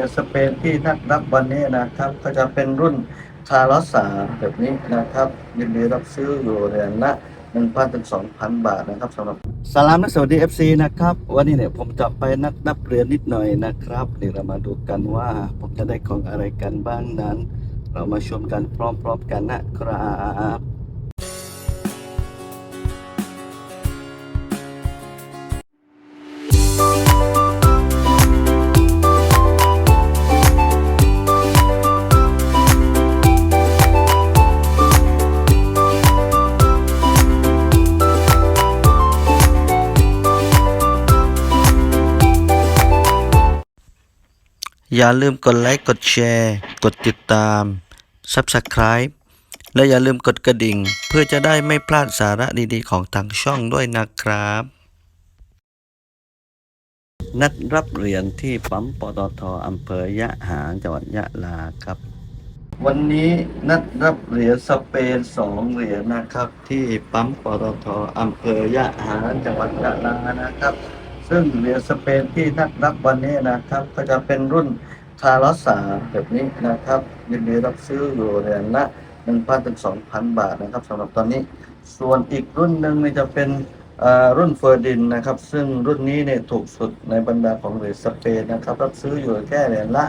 ียสเปนที่นักรับวันนี้นะครับ ก็จะเป็นรุ่นคาร์ลสสามแบบนี้นะครับ ยินดีรับซื้ออยู่เหรียญละหนึ่งพันถึงสองพันบาทนะครับสำหรับสลามและสวัสดี FC นะครับ วันนี้เนี่ยผมจะไปนักนับเหรียญนิดหน่อยนะครับเดี๋ยวเรามาดูกันว่าผมจะได้ของอะไรกันบ้างนั้น เรามาชมกันพร้อมๆกันนะครับ อย่าลืมกดไลค์ กดแชร์ กดติดตาม Subscribe และอย่าลืมกดกระดิ่ง เพื่อจะได้ไม่พลาดสาระดีๆ ของทางช่องด้วยนะครับ นัดรับเหรียญที่ปั๊มปตทอำเภอยะหางจังหวัดยะลาครับ วันนี้นัดรับเหรียญสเปนสองเหรียญนะครับ ที่ปั๊มปตทอำเภอยะหางจังหวัดยะลานะครับ ซึ่งเรียญสเปนที่นัดรับวันนี้นะครับ ก็จะเป็นรุ่นคาร์ลสาแบบนี้นะครับยินดีรับซื้ออยู่เหรียญละหนึ่งพันถึงสองพันบาทนะครับสำหรับตอนนี้ ส่วนอีกรุ่นหนึ่งนี่จะเป็นรุ่นเฟอร์ดินนะครับ ซึ่งรุ่นนี้เนี่ยถูกสุดในบรรดาของเหรียญสเปนนะครับ รับซื้ออยู่แค่เหรียญละ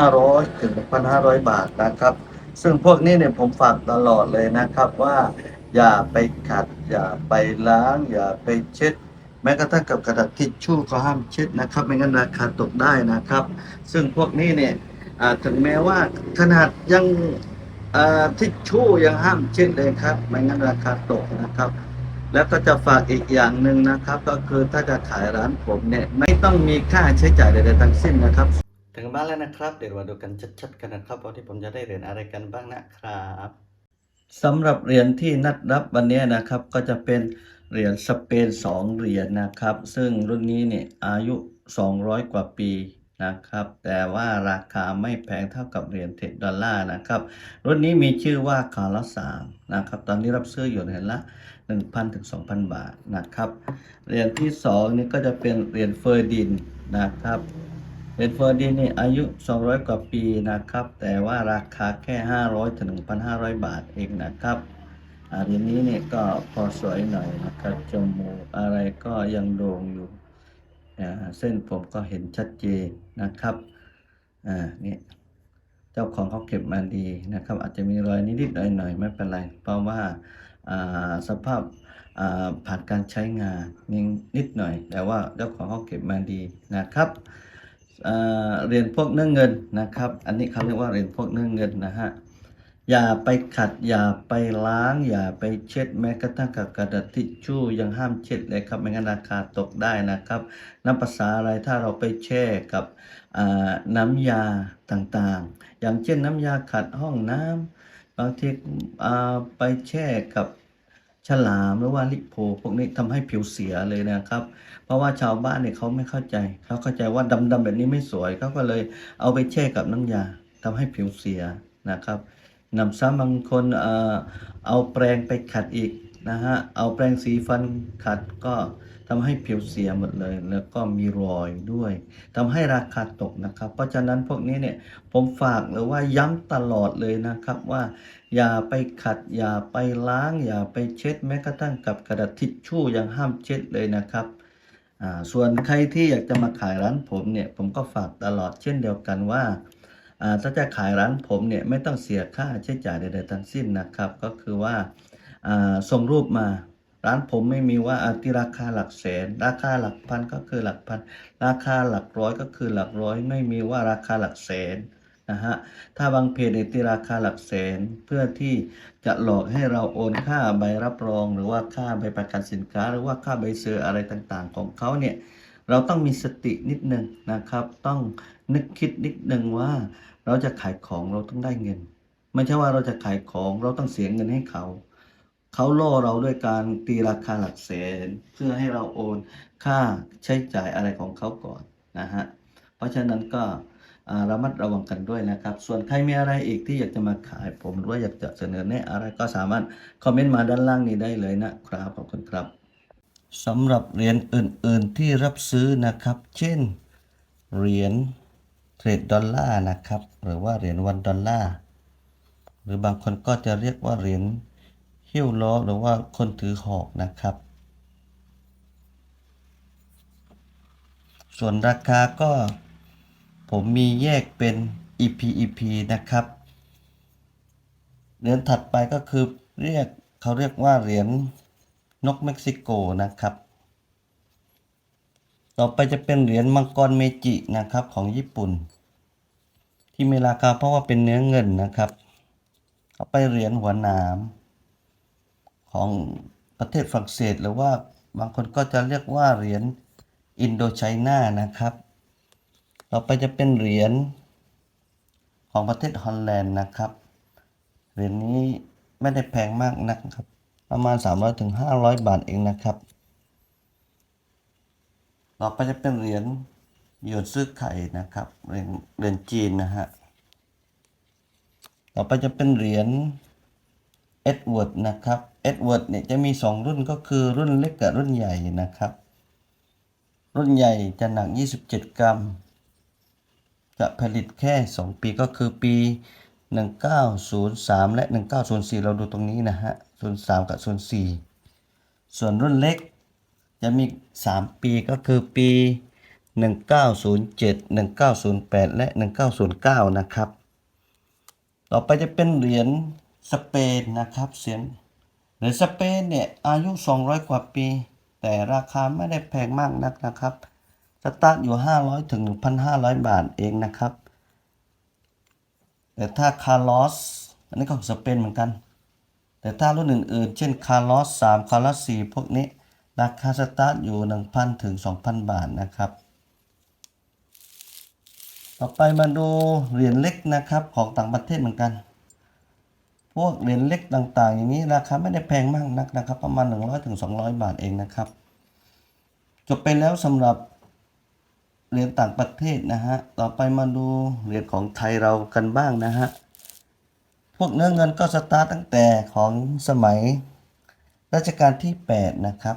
500ถึง1,500บาทนะครับ ซึ่งพวกนี้เนี่ยผมฝากตลอดเลยนะครับว่าอย่าไปขัด อย่าไปล้าง อย่าไปเช็ด แม้กระทั่งกับกระดาษทิชชู่ก็ห้ามเช็ดนะครับ ไม่งั้นราคาตกได้นะครับ ซึ่งพวกนี้เนี่ยอ่าถึงแม้ว่าขนาดยังอ่าทิชชู่ยังห้ามเช็ดเลยครับ ไม่งั้นราคาตกนะครับ แล้วก็จะฝากอีกอย่างหนึ่งนะครับ ก็คือถ้าจะขายร้านผมเนี่ยไม่ต้องมีค่าใช้จ่ายใดๆทั้งสิ้นนะครับถึงบ้านแล้วนะครับ เดี๋ยวมาดูกันชัดๆกันนะครับว่าที่ผมจะได้เหรียญอะไรกันบ้างนะครับสำหรับเหรียญที่นัดรับวันนี้นะครับก็จะเป็น เหรียญสเปน2เหรียญนะครับ ซึ่งรุ่นนี้เนี่ยอายุ 200 กว่าปีนะครับ แต่ว่าราคาไม่แพงเท่ากับเหรียญเทดดอลลาร์นะครับ รุ่นนี้มีชื่อว่าคาร์ลสามนะครับ ตอนนี้รับซื้ออยู่เหรียญละ 1,000ถึง2,000 บาทนะครับ เหรียญที่ 2 นี่ก็จะเป็นเหรียญเฟอร์ดินนะครับเหรียญเฟอร์ดินนี่อายุ 200 กว่าปีนะครับ แต่ว่าราคาแค่ 500ถึง1,500 บาทเองนะครับ อ่าเหรียญนี้เนี่ยก็พอสวยหน่อยนะครับจมูกอะไรก็ยังโด่งอยู่เส้นผมก็เห็นชัดเจนนะครับอ่าเนี่ยเจ้าของเขาเก็บมาดีนะครับ อาจจะมีรอยนิดๆหน่อยๆไม่เป็นไร เพราะว่าสภาพผ่านการใช้งานนิดหน่อย แต่ว่าเจ้าของเขาเก็บมาดีนะครับเรียญพวกเนื้อเงินนะครับ อันนี้เขาเรียกว่าเรียญพวกเนื้อเงินนะฮะ อย่าไปขัด อย่าไปล้าง อย่าไปเช็ดแม้กระทั่งกับกระดาษทิชชู่ยังห้ามเช็ดเลยครับไม่งั้นราคาตกได้นะครับ น้ำภาษาอะไรถ้าเราไปแช่กับน้ำยาต่างๆ อย่างเช่นน้ำยาขัดห้องน้ำบางทีไปแช่กับฉลามหรือว่าลิโพพวกนี้ทำให้ผิวเสียเลยนะครับ เพราะว่าชาวบ้านเนี่ยเขาไม่เข้าใจเขาเข้าใจว่าดำๆแบบนี้ไม่สวยเขาก็เลยเอาไปแช่กับน้ำยาทำให้ผิวเสียนะครับ นำซ้ำบางคนเออเอาแปรงไปขัดอีกนะฮะ เอาแปรงสีฟันขัดก็ทำให้ผิวเสียหมดเลย แล้วก็มีรอยด้วยทำให้ราคาตกนะครับ เพราะฉะนั้นพวกนี้เนี่ยผมฝากหรือว่าย้ำตลอดเลยนะครับว่า อย่าไปขัด อย่าไปล้าง อย่าไปเช็ดแม้กระทั่งกับกระดาษทิชชู่ยังห้ามเช็ดเลยนะครับส่วนใครที่อยากจะมาขายร้านผมเนี่ยผมก็ฝากตลอดเช่นเดียวกันว่า ถ้าจะขายร้านผมเนี่ยไม่ต้องเสียค่าใช้จ่ายใดๆทั้งสิ้นนะครับ ก็คือว่าส่งรูปมาร้านผมไม่มีว่าอาที่ราคาหลักแสน ราคาหลักพันก็คือหลักพัน ราคาหลักร้อยก็คือหลักร้อย ไม่มีว่าราคาหลักแสนนะฮะถ้าบางเพจในที่ราคาหลักแสนเพื่อที่จะหลอกให้เราโอนค่าใบรับรอง หรือว่าค่าใบประกันสินค้า หรือว่าค่าใบเซอร์อะไรต่างๆ ของเขาเนี่ยเราต้องมีสตินิดนึงนะครับ ต้อง นึกคิดนิดนึงว่า เราจะขายของเราต้องได้เงิน ไม่ใช่ว่าเราจะขายของเราต้องเสียเงินให้เขา เขาล่อเราด้วยการตีราคาหลักแสน เพื่อให้เราโอนค่าใช้จ่ายอะไรของเขาก่อนนะฮะเพราะฉะนั้นก็ระมัดระวังกันด้วยนะครับ ส่วนใครมีอะไรอีกที่อยากจะมาขายผมหรือว่าอยากจะเสนอแนะอะไรก็สามารถคอมเมนต์มาด้านล่างนี้ได้เลยนะครับขอบคุณครับสำหรับเหรียญอื่น ๆที่รับซื้อนะครับ เช่นเหรียญ เทรดดอลลาร์นะครับ หรือว่าเหรียญวันดอลลาร์หรือบางคนก็จะเรียกว่าเหรียญฮิ้วล้อหรือว่าคนถือหอกนะครับ ส่วนราคาก็ผมมีแยกเป็น EP EP นะครับ เหรียญถัดไปก็คือเรียกเขาเรียกว่าเหรียญนกเม็กซิโกนะครับ ต่อไปจะเป็นเหรียญมังกรเมจินะครับของญี่ปุ่น ที่มีราคาเพราะว่าเป็นเนื้อเงินนะครับต่อไปเหรียญหัวหนามของประเทศฝรั่งเศส หรือว่าบางคนก็จะเรียกว่าเหรียญอินโดไชน่านะครับ ต่อไปจะเป็นเหรียญของประเทศฮอลแลนด์นะครับ เหรียญนี้ไม่ได้แพงมากนักครับ ประมาณ 300ถึง500 บาทเองนะครับ ต่อไปจะเป็นเหรียญหยวนซื้อไข่นะครับเหรียญเหรียญจีนนะฮะต่อไปจะเป็นเหรียญเอ็ดเวิร์ดนะครับเอ็ดเวิร์ดเนี่ยจะมี 2 รุ่นก็คือรุ่นเล็กกับรุ่นใหญ่นะครับ รุ่นใหญ่จะหนัก 27 กรัม จะผลิตแค่ 2 ปีก็คือปี 1903 และ 1904 เราดูตรงนี้นะฮะ 03 กับ 04 ส่วนรุ่นเล็ก จะมี 3 ปีก็คือปี 1907 1908 และ 1909 นะครับ ต่อไปจะเป็นเหรียญสเปนนะครับเสียงเหรียญสเปนเนี่ยอายุ 200 กว่าปี แต่ราคาไม่ได้แพงมากนักนะครับสตาร์ทอยู่ 500 ถึง 1,500 บาทเองนะครับ แต่ถ้าคาร์ลอสอันนี้ก็ของสเปนเหมือนกัน แต่ถ้ารุ่นอื่นๆ เช่นคาร์ลอส3คาร์ลอส4พวกนี้ ราคาสตาร์ทอยู่ 1,000 ถึง 2,000 บาทนะครับ ต่อไปมาดูเหรียญเล็กนะครับของต่างประเทศเหมือนกัน พวกเหรียญเล็กต่างๆ อย่างนี้ราคาไม่ได้แพงมากนักนะครับ ประมาณ 100ถึง200 บาทเองนะครับ จบไปแล้วสำหรับเหรียญต่างประเทศนะฮะ ต่อไปมาดูเหรียญของไทยเรากันบ้างนะฮะ พวกเนื้อเงินก็สตาร์ตตั้งแต่ของสมัยรัชกาลที่ 8 นะครับ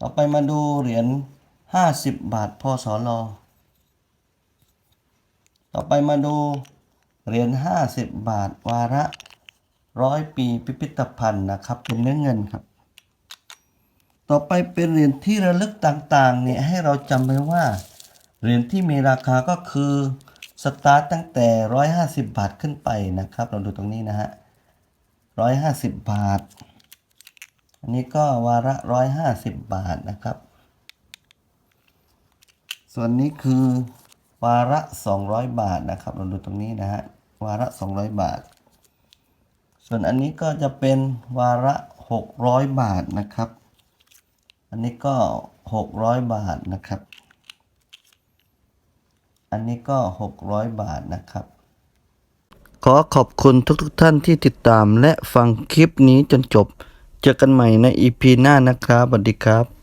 ต่อไปมาดูเหรียญ50บาทพศลต่อไปมาดูเหรียญ50บาทวาระร้อยปีพิพิธภัณฑ์นะครับเป็นเนื้อเงินครับ ต่อไปเป็นเหรียญที่ระลึกต่างๆเนี่ยให้เราจำไว้ว่าเหรียญที่มีราคาก็คือสตาร์ตตั้งแต่ 150 บาทขึ้นไปนะครับ เราดูตรงนี้นะฮะ150 บาท อันนี้ก็วาระ150บาทนะครับ ส่วนนี้คือวาระ200บาทนะครับ เราดูตรงนี้นะฮะ วาระ200บาท ส่วนอันนี้ก็จะเป็นวาระ600บาทนะครับ อันนี้ก็600บาทนะครับ อันนี้ก็600บาทนะครับขอขอบคุณทุกๆทท่านที่ติดตามและฟังคลิปนี้จนจบ เจอกันใหม่ในอีพีหน้านะครับสวัสดีครับ